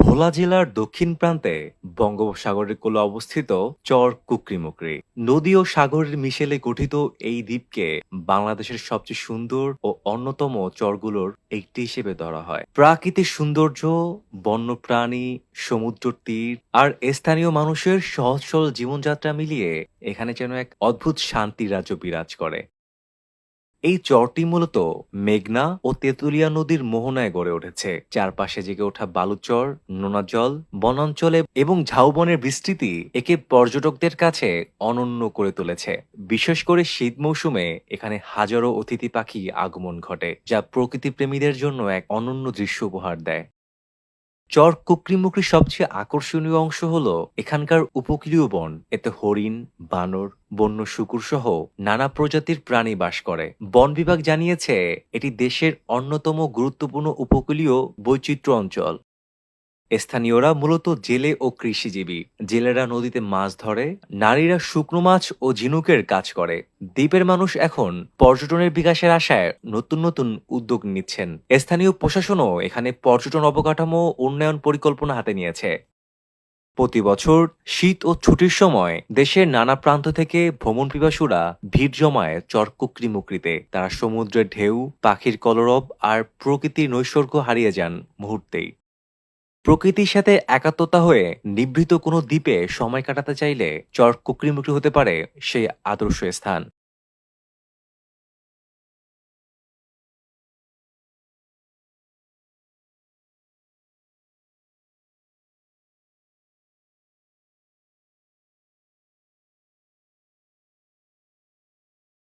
ভোলা জেলার দক্ষিণ প্রান্তে বঙ্গোপসাগরের কোলে অবস্থিত চর কুকরিমুকরি। নদী ও সাগরের মিশেলে গঠিত এই দ্বীপকে বাংলাদেশের সবচেয়ে সুন্দর ও অন্যতম চরগুলোর একটি হিসেবে ধরা হয়। প্রাকৃতিক সৌন্দর্য, বন্যপ্রাণী সমুদ্র তীর আর স্থানীয় মানুষের সহজ সরল জীবনযাত্রা মিলিয়ে এখানে যেন এক অদ্ভুত শান্তি রাজ্য বিরাজ করে। এই চরটি মূলত মেঘনা ও তেঁতুলিয়া নদীর মোহনায় গড়ে উঠেছে। চারপাশে জেগে ওঠা বালুচর নোনা জল বনাঞ্চলে এবং ঝাউবনের বিস্তৃতি একে পর্যটকদের কাছে অনন্য করে তুলেছে। বিশেষ করে শীত মৌসুমে এখানে হাজারো অতিথি পাখি আগমন ঘটে, যা প্রকৃতি প্রেমীদের জন্য এক অনন্য দৃশ্য উপহার দেয়। চর কুকরিমুকরি সবচেয়ে আকর্ষণীয় অংশ হল এখানকার উপকূলীয় বন। এতে হরিণ, বানর, বন্য শুকুর সহ নানা প্রজাতির প্রাণী বাস করে। বন বিভাগ জানিয়েছে, এটি দেশের অন্যতম গুরুত্বপূর্ণ উপকূলীয় বৈচিত্র্য অঞ্চল। স্থানীয়রা মূলত জেলে ও কৃষিজীবী। জেলেরা নদীতে মাছ ধরে, নারীরা শুকনো মাছ ও ঝিনুকের কাজ করে। দ্বীপের মানুষ এখন পর্যটনের বিকাশের আশায় নতুন নতুন উদ্যোগ নিচ্ছেন। স্থানীয় প্রশাসনও এখানে পর্যটন অবকাঠামো উন্নয়ন পরিকল্পনা হাতে নিয়েছে। প্রতি বছর শীত ও ছুটির সময় দেশের নানা প্রান্ত থেকে ভ্রমণ পিপাসুরা ভিড় জমায় চরকুকরি মুকরিতে। তারা সমুদ্রের ঢেউ, পাখির কলরব আর প্রকৃতির নৈসর্গ হারিয়ে যান মুহূর্তেই। প্রকৃতির সাথে একাত্মতা হয়ে নিভৃত কোনো দ্বীপে সময় কাটাতে চাইলে চর কুকরিমুকরি হতে পারে সেই আদর্শ স্থান।